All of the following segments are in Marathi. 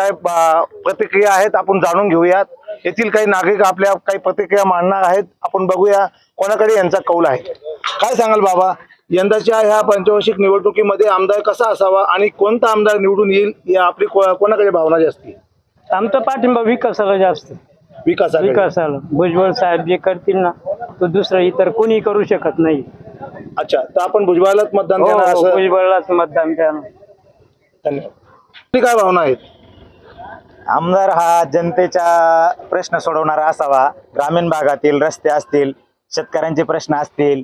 काय प्रतिक्रिया आहेत आपण जाणून घेऊयात. येथील काही नागरिक आपल्या काही प्रतिक्रिया मांडणार आहेत. आपण बघूया कोणाकडे यांचा कौल आहे. काय सांगाल बाबा? यंदाच्या ह्या पंचवार्षिक निवडणुकीमध्ये आमदार कसा असावा आणि कोणता आमदार निवडून येईल या आपली कोणाकडे भावना जास्ती आमचा पाठिंबा विकासाला जास्त विकासाकडे. विकासाला. भुजबळ साहेब जे करतील ना तो दुसरं इतर कोणी करू शकत नाही. अच्छा तर आपण भुजबळालाच मतदान हो, हो, भुजबळलाच मतदान द्या धन्यवाद. काय भावना आहेत? आमदार हा जनतेचा प्रश्न सोडवणारा असावा. ग्रामीण भागातील रस्ते असतील शेतकऱ्यांचे प्रश्न असतील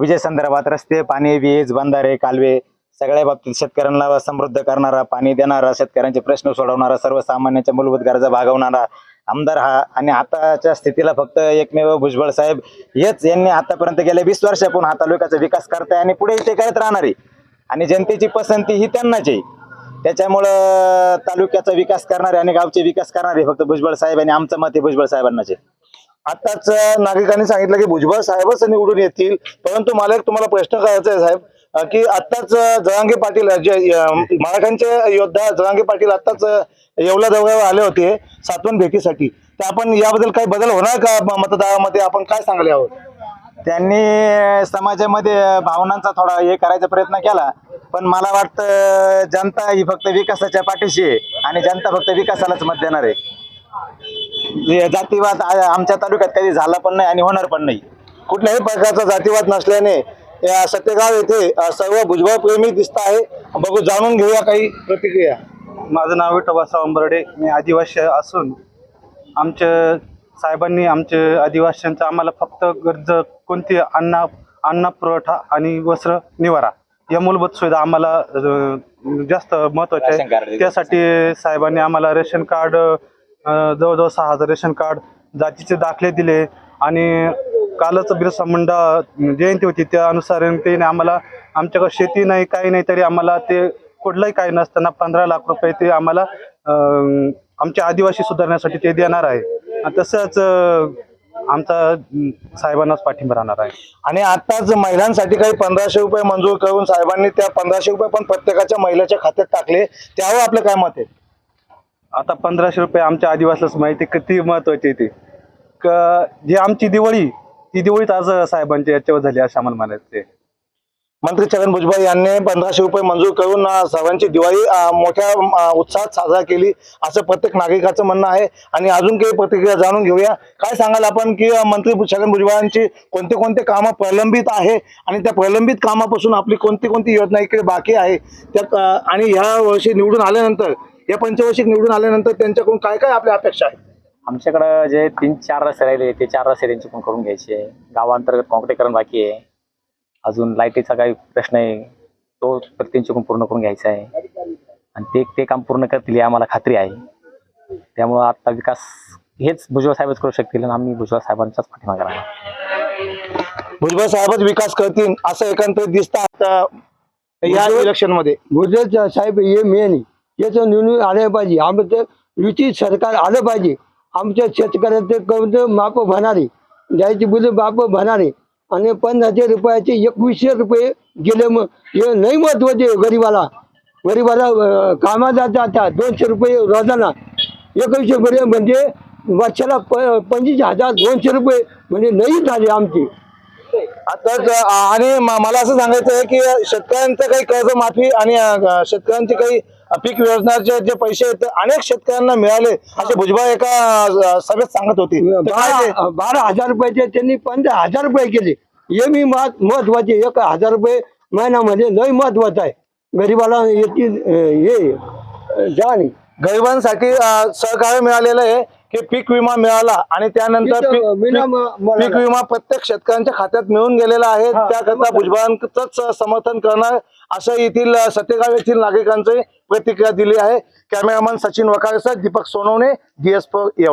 विजय संदर्भात रस्ते पाणी वीज बंधारे कालवे सगळ्या बाबतीत शेतकऱ्यांना समृद्ध करणारा पाणी देणारा शेतकऱ्यांचे प्रश्न सोडवणारा सर्वसामान्यांच्या मूलभूत गरजा भागवणारा आमदार हा. आणि आताच्या स्थितीला फक्त एकमेव भुजबळ साहेब हेच यांनी आतापर्यंत गेल्या वीस वर्षापून हा तालुक्याचा विकास करताय आणि पुढे ते करत राहणार. आहे आणि जनतेची पसंती ही त्यांनाच आहे. त्याच्यामुळं तालुक्याचा विकास करणारे आणि गावचे विकास करणारे फक्त भुजबळ साहेब आणि आमचं मत हे भुजबळ साहेबांनाचे. आत्ताच आताच नागरिकांनी सांगितलं की भुजबळ साहेबच निवडून येतील. परंतु मला एक तुम्हाला प्रश्न करायचा आहे साहेब की आत्ताच जरांगे पाटील जे मराठ्यांचे योद्धा जरांगे पाटील आत्ताच येवला दौऱ्यावर आले होते सातवन भेटीसाठी. तर आपण याबद्दल काही बदल होणार का मतदारामध्ये? आपण काय सांगले आहोत त्यांनी समाजामध्ये भावनांचा थोडा हे करायचा प्रयत्न केला. पण मला वाटतं जनता ही फक्त विकासाच्या पाठीशी आहे आणि जनता फक्त विकासालाच मत देणार आहे. हे जातीवाद आमच्या तालुक्यात कधी झाला पण नाही आणि होणार पण नाही. कुठल्याही प्रकारचा जातीवाद नसल्याने या सत्यगाव येथे सर्व भुजबळ प्रेमी दिसत आहे. बघू जाणून घेऊया काही प्रतिक्रिया. माझं नाव विठोबासाव अंबर्डे मी आदिवासी असून आमच्या साहेबांनी आमचे आदिवासींचं आम्हाला फक्त गरज कोणती? अन्न अन्न पुरवठा आणि वस्त्र निवारा. या मूलभूत सुविधा आम्हाला अं, जास्त महत्त्वाच्या रेशन कार्ड आहे. त्यासाठी साहेबांनी आम्हाला रेशन कार्ड अं, जवळजवळ सहा हजार रेशन कार्ड जातीचे दाखले दिले. आणि कालच बिरसा मुंडा जयंती होती त्या अनुसार त्याने आम्हाला आमच्याकडे शेती नाही काही नाही तरी आम्हाला ते कुठलंही काही नसताना पंधरा लाख रुपये ते आम्हाला अं, आमच्या आदिवासी सुधारण्यासाठी ते देणार आहे. आणि तसंच अं, आमचा साहेबांनाच पाठिंबा राहणार आहे. आणि आताच महिलांसाठी काही पंधराशे रुपये मंजूर करून साहेबांनी त्या पंधराशे रुपये पण प्रत्येकाच्या महिलेच्या खात्यात टाकले. त्यावर आपलं काय मत आहे? आता पंधराशे रुपये आमच्या आदिवासीलाच माहिती किती महत्वाची ते. क जी आमची दिवाळी ती दिवाळीत आज साहेबांच्या याच्यावर झाली असं आम्हाला म्हणायचं. मंत्री छगन भुजबळ यांनी पंधराशे रुपये मंजूर करून सर्वांची दिवाळी मोठ्या उत्साहात साजरा केली असं प्रत्येक नागरिकाचं म्हणणं आहे. आणि अजून काही प्रतिक्रिया जाणून घेऊया. काय सांगाल आपण की मंत्री छगन भुजबळांची कोणते कोणते कामं प्रलंबित आहे? आणि त्या प्रलंबित कामापासून आपली कोणती कोणती योजना इकडे बाकी आहे? त्या आणि ह्या वर्षी निवडून आल्यानंतर या पंचवर्षिक निवडून आल्यानंतर त्यांच्याकडून काय काय आपल्या अपेक्षा आहे आमच्याकडं जे तीन चार रस्ते राहिले ते चार रस्ते त्यांचे पण करून घ्यायचे. गावांतर्गत काँक्रीकरण बाकी आहे. अजून लाईटीचा काही प्रश्न आहे. तो त्यांच्याकडून पूर्ण करून घ्यायचा आहे. आणि ते ते काम पूर्ण करतील ही आम्हाला खात्री आहे. त्यामुळं आता विकास हेच भुजबळ साहेबच करू शकतील आणि आम्ही भुजबळ साहेबांचाच पाठिंबा करणार भुजबळ साहेबच विकास करतील असं एकंदरीत दिसतं. आता या इलेक्शनमध्ये भुजबळ साहेब हे मेन आहे. याचं निवडून आलं पाहिजे. आमचं युती सरकार आलं पाहिजे. आमच्या शेतकऱ्याचं कर्ज माप भरणारे द्यायची बुलं माप भरणारे आणि पन्नास हजार रुपयाचे एकवीसशे रुपये गेले मग. हे नाही महत्त्वाचे गरीबाला. गरीबाला कामा कामाला जातात दोनशे रुपये रोजाना. एकवीसशे रुपये म्हणजे वर्षाला प पंचवीस हजार दोनशे रुपये म्हणजे नाही झाले आमचे. आता आणि मला असं सांगायचं आहे की शेतकऱ्यांचं काही कर्जमाफी आणि शेतकऱ्यांची काही पीक योजनाचे जे पैसे आहेत ते अनेक शेतकऱ्यांना मिळाले. असे भुजबळ एका सभेत सांगत होते. तर काय ते? बारा बारा हजार रुपयाचे त्यांनी पंधरा हजार रुपये केले. हे मी महत्- महत्त्वाचे एक हजार रुपये महिन्यामध्ये लय महत्वाचं आहे. गरीबाला याची अं, हे अं, जाण आहे. गरिबांसाठी अं, सहकार्य मिळालेलं आहे. की पीक विमा मिळाला आणि त्यानंतर पीक पीक- विमा प्रत्येक शेतकऱ्यांच्या खात्यात मिळून गेलेला आहे. त्याकरता भुजबळांचंच समर्थन करणार असं येथील सत्यगाव येथील नागरिकांची प्रतिक्रिया दिली आहे. कॅमेरामन सचिन वकारेसह दीपक सोनवणे डीएस येवला